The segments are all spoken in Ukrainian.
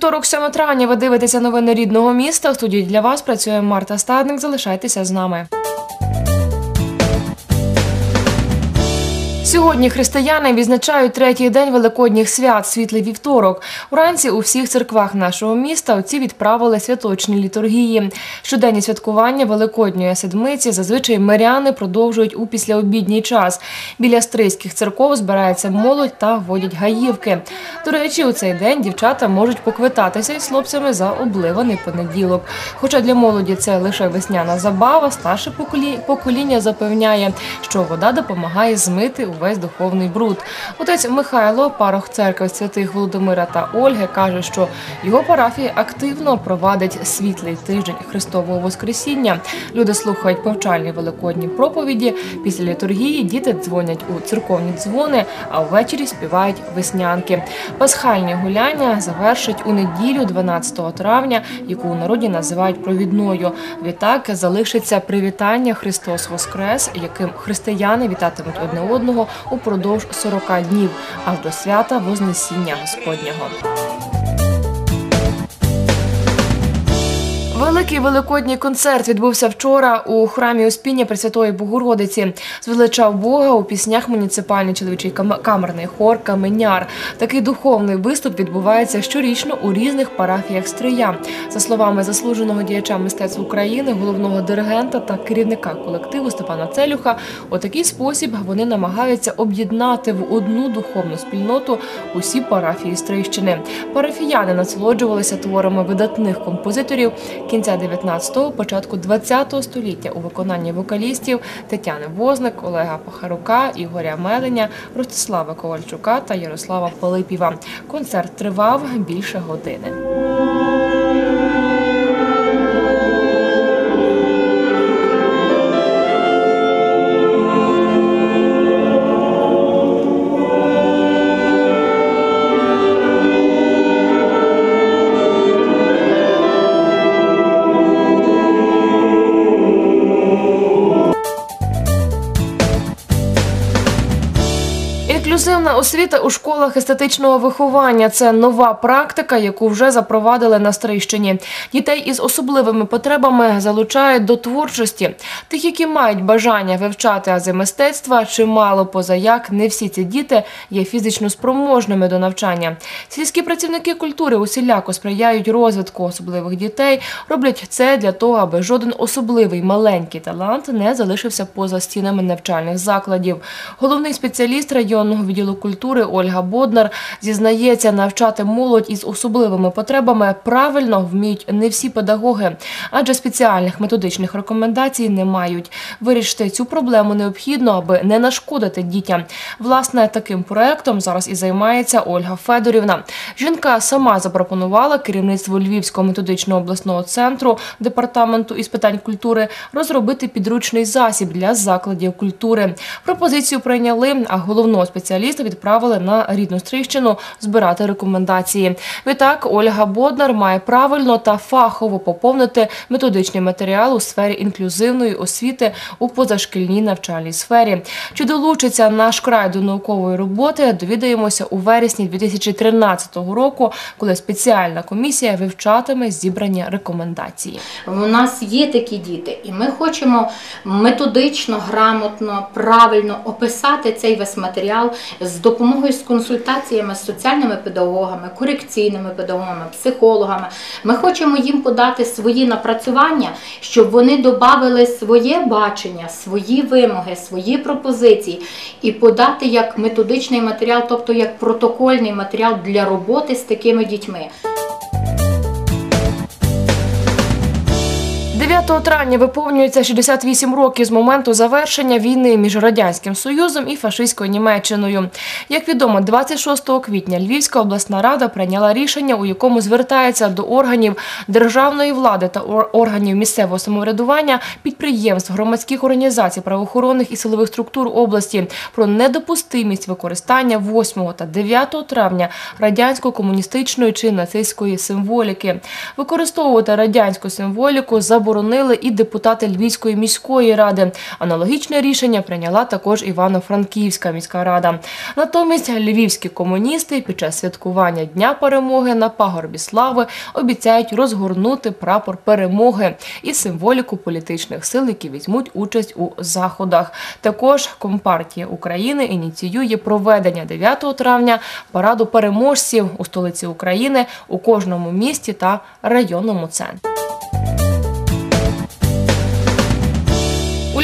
Вівторок, 7 травня, ви дивитеся новини рідного міста. В студії для вас працює Марта Стадник. Залишайтеся з нами. Сьогодні християни відзначають третій день великодніх свят світлий вівторок. Уранці у всіх церквах нашого міста отці відправили святочні літургії. Щоденні святкування Великодньої седмиці зазвичай миряни продовжують у післяобідній час. Біля стрийських церков збирається молодь та водять гаївки. До речі, у цей день дівчата можуть поквитатися із хлопцями за обливаний понеділок. Хоча для молоді це лише весняна забава, старше поколі- покоління запевняє, що вода допомагає змити увесь духовний бруд. Отець Михайло, парох церкви святих Володимира та Ольги, каже, що його парафія активно провадить світлий тиждень Христового Воскресіння. Люди слухають повчальні великодні проповіді. Після літургії діти дзвонять у церковні дзвони, а ввечері співають веснянки. Пасхальні гуляння завершать у неділю, 12 травня, яку у народі називають провідною. Відтак залишиться привітання Христос Воскрес, яким християни вітатимуть одне одного упродовж 40 днів, аж до свята Вознесіння Господнього. Великий великодній концерт відбувся вчора у храмі Успіння Пресвятої Богородиці. Звеличав Бога у піснях муніципальний чоловічий кам- камерний хор Каменяр. Такий духовний виступ відбувається щорічно у різних парафіях Стрия. За словами заслуженого діяча мистецтв України, головного диригента та керівника колективу Степана Целюха, у такий спосіб вони намагаються об'єднати в одну духовну спільноту усі парафії Стрийщини. Парафіяни насолоджувалися творами видатних композиторів кінця 19-го, початку 20-го століття у виконанні вокалістів Тетяни Возник, Олега Пахарука, Ігоря Меленя, Ростислава Ковальчука та Ярослава Полипіва. Концерт тривав більше години. Освіта у школах естетичного виховання це нова практика, яку вже запровадили на Стрийщині. Дітей із особливими потребами залучають до творчості. Тих, які мають бажання вивчати ази мистецтва, чимало позаяк не всі ці діти є фізично спроможними до навчання. Сільські працівники культури усіляко сприяють розвитку особливих дітей, роблять це для того, аби жоден особливий маленький талант не залишився поза стінами навчальних закладів. Головний спеціаліст районного відділу культури Ольга Боднар зізнається, навчати молодь із особливими потребами правильно вміють не всі педагоги, адже спеціальних методичних рекомендацій не мають. Вирішити цю проблему необхідно, аби не нашкодити дітям. Власне, таким проектом зараз і займається Ольга Федорівна. Жінка сама запропонувала керівництву Львівського методичного обласного центру департаменту із питань культури розробити підручний засіб для закладів культури. Пропозицію прийняли, а головного спеціаліста відправили на рідну Стрийщину збирати рекомендації. Відтак Ольга Боднар має правильно та фахово поповнити методичний матеріал у сфері інклюзивної освіти у позашкільній навчальній сфері. Чи долучиться наш край до наукової роботи? Довідаємося у вересні 2013 року, коли спеціальна комісія вивчатиме зібрані рекомендації. У нас є такі діти, і ми хочемо методично, грамотно, правильно описати цей весь матеріал з допомогою з консультаціями з соціальними педагогами, корекційними педагогами, психологами. Ми хочемо їм подати свої напрацювання, щоб вони додали своє бачення, свої вимоги, свої пропозиції і подати як методичний матеріал, тобто як протокольний матеріал для роботи з такими дітьми. 9 травня виповнюється 68 років з моменту завершення війни між радянським союзом і фашистською Німеччиною. Як відомо, 26 квітня Львівська обласна рада прийняла рішення, у якому звертається до органів державної влади та органів місцевого самоврядування, підприємств, громадських організацій, правоохоронних і силових структур області про недопустимість використання 8 та 9 травня радянсько-комуністичної чи нацистської символіки. Використовувати радянську символіку заборонено заборонили і депутати Львівської міської ради. Аналогічне рішення прийняла також Івано-Франківська міська рада. Натомість львівські комуністи під час святкування Дня перемоги на пагорбі слави обіцяють розгорнути прапор перемоги і символіку політичних сил, які візьмуть участь у заходах. Також Компартія України ініціює проведення 9 травня параду переможців у столиці України у кожному місті та районному центрі.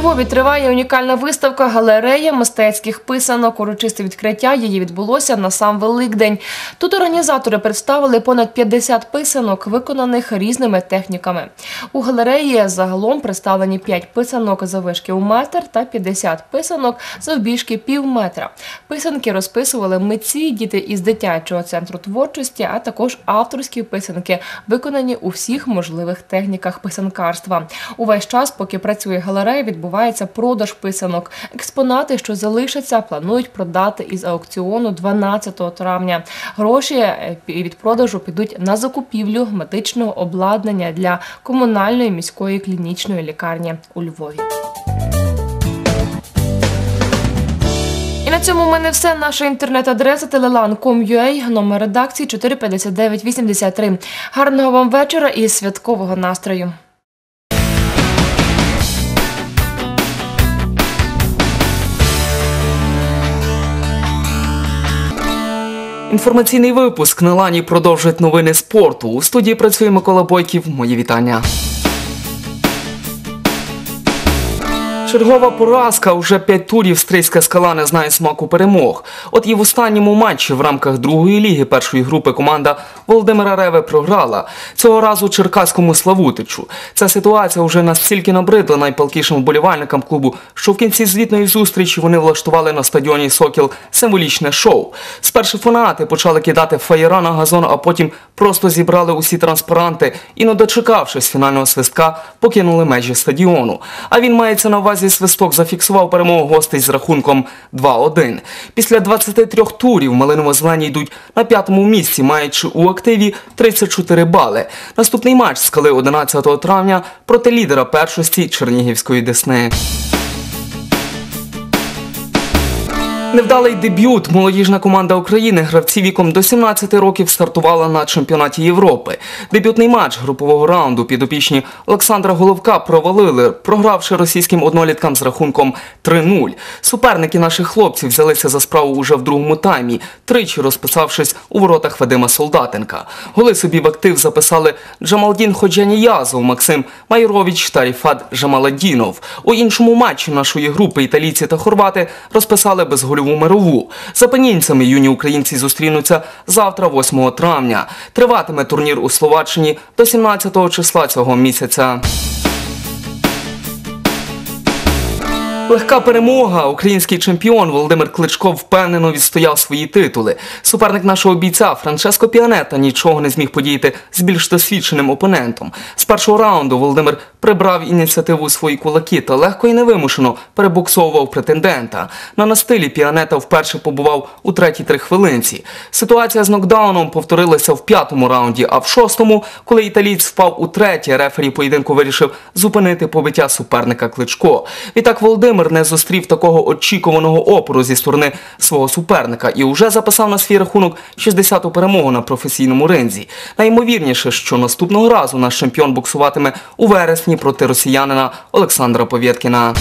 Львові триває унікальна виставка галерея мистецьких писанок. Урочисте відкриття її відбулося на сам Великдень. Тут організатори представили понад 50 писанок, виконаних різними техніками. У галереї загалом представлені 5 писанок завишки у метр та 50 писанок завбільшки пів метра. Писанки розписували митці, діти із дитячого центру творчості, а також авторські писанки, виконані у всіх можливих техніках писанкарства. Увесь час, поки працює галерея, відбувається продаж писанок. Експонати, що залишаться, планують продати із аукціону 12 травня. Гроші е, від продажу підуть на закупівлю медичного обладнання для комунальної міської клінічної лікарні у Львові. На цьому в мене все. Наша інтернет-адреса telelan.com.ua, номер редакції 45983. Гарного вам вечора і святкового настрою. Інформаційний випуск на лані продовжить новини спорту. У студії працює Микола Бойків. Мої вітання. Чергова поразка уже п'ять турів стрийська скала не знає смаку перемог. От і в останньому матчі в рамках другої ліги першої групи команда Володимира Реви програла. Цього разу черкаському Славутичу. Ця ситуація вже настільки набридла найпалкішим вболівальникам клубу, що в кінці звітної зустрічі вони влаштували на стадіоні Сокіл символічне шоу. Спершу фанати почали кидати фаєра на газон, а потім просто зібрали усі транспаранти і, не дочекавшись фінального свистка, покинули межі стадіону. А він мається на увазі свисток зафіксував перемогу гостей з рахунком 2-1. Після 23 турів малиново-зелені йдуть на п'ятому місці, маючи у активі 34 бали. Наступний матч скали 11 травня проти лідера першості Чернігівської Десни. Невдалий дебют. Молодіжна команда України гравці віком до 17 років стартувала на чемпіонаті Європи. Дебютний матч групового раунду підопічні Олександра Головка провалили, програвши російським одноліткам з рахунком 3-0. Суперники наших хлопців взялися за справу уже в другому таймі, тричі розписавшись у воротах Вадима Солдатенка. Голи собі в актив записали Джамалдін Ходжаніязов, Максим Майрович та Ріфат Жамаладінов. У іншому матчі нашої групи італійці та хорвати розписали безгольову мирову. З панінцями юні українці зустрінуться завтра, 8 травня. Триватиме турнір у Словаччині до 17 числа цього місяця. Легка перемога. Український чемпіон Володимир Кличко впевнено відстояв свої титули. Суперник нашого бійця Франческо Піанета нічого не зміг подіяти з більш досвідченим опонентом. З першого раунду Володимир прибрав ініціативу у свої кулаки та легко і невимушено перебуксовував претендента. На настилі Піанета вперше побував у третій три хвилинці. Ситуація з нокдауном повторилася в п'ятому раунді, а в шостому, коли італієць впав у третє, рефері поєдинку вирішив зупинити побиття суперника Кличко. Відтак Володимир не зустрів такого очікуваного опору зі сторони свого суперника і вже записав на свій рахунок 60-ту перемогу на професійному ринзі. Найімовірніше, що наступного разу наш чемпіон боксуватиме у вересні проти росіянина Олександра Повєткіна.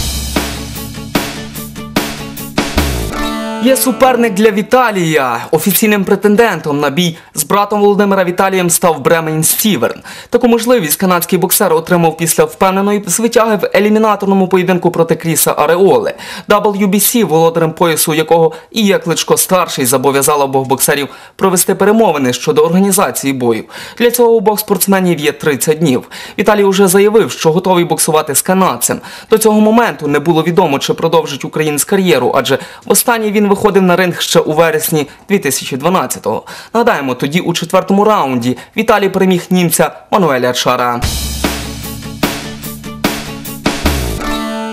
Є суперник для Віталія. Офіційним претендентом на бій з братом Володимира Віталієм став Бремен Стіверн. Таку можливість канадський боксер отримав після впевненої звитяги в елімінаторному поєдинку проти Кріса Ареоли. WBC, володарем поясу якого і є Кличко старший, зобов'язала обох боксерів провести перемовини щодо організації бою. Для цього обох спортсменів є 30 днів. Віталій уже заявив, що готовий боксувати з канадцем. До цього моменту не було відомо, чи продовжить українець кар'єру, адже востаннє він виходив на ринг ще у вересні 2012-го. Нагадаємо, тоді у четвертому раунді Віталій переміг німця Мануеля Чара.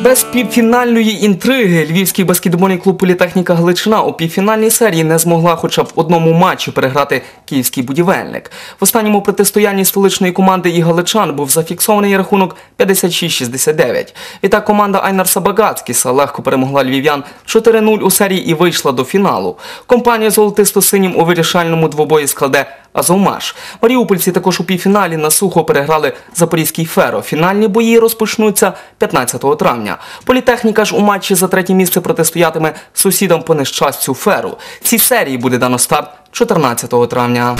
Без півфінальної інтриги львівський баскетбольний клуб Політехніка Галичина у півфінальній серії не змогла хоча б в одному матчі переграти київський будівельник. В останньому протистоянні столичної команди і галичан був зафіксований рахунок 56-69. Відтак команда Айнарса Багацкіса легко перемогла львів'ян 4-0 у серії і вийшла до фіналу. Компанія золотисто-синім у вирішальному двобої складе Азовмаш. Маріупольці також у півфіналі на сухо переграли Запорізький Феро. Фінальні бої розпочнуться 15 травня. Політехніка ж у матчі за третє місце протистоятиме сусідам по нещастю Феру. Цій серії буде дано старт 14 травня.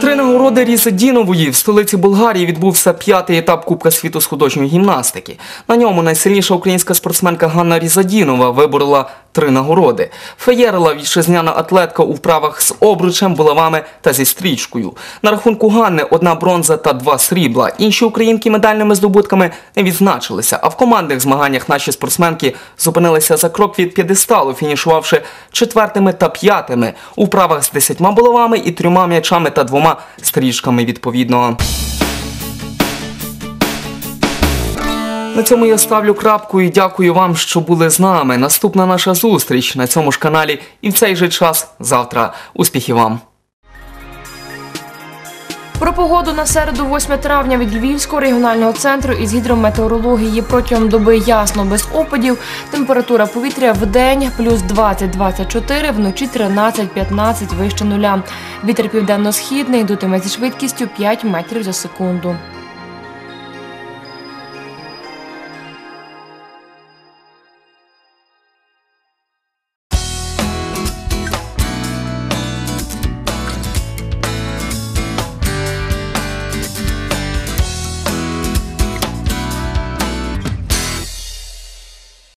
Три нагороди Різадінової в столиці Болгарії відбувся п'ятий етап Кубка світу з художньої гімнастики. На ньому найсильніша українська спортсменка Ганна Різадінова виборола три нагороди. Феєрила вітчизняна атлетка у вправах з обручем, булавами та зі стрічкою. На рахунку Ганни одна бронза та два срібла. Інші українки медальними здобутками не відзначилися. А в командних змаганнях наші спортсменки зупинилися за крок від п'єдесталу, фінішувавши четвертими та п'ятими у вправах з десятьма булавами і трьома м'ячами та двома стрічками відповідно. На цьому я ставлю крапку і дякую вам, що були з нами. Наступна наша зустріч на цьому ж каналі і в цей же час завтра. Успіхів вам! Про погоду на середу 8 травня від Львівського регіонального центру із гідрометеорології протягом доби ясно без опадів. Температура повітря в день плюс 20-24, вночі 13-15 вище нуля. Вітер південно-східний дутиме зі швидкістю 5 метрів за секунду.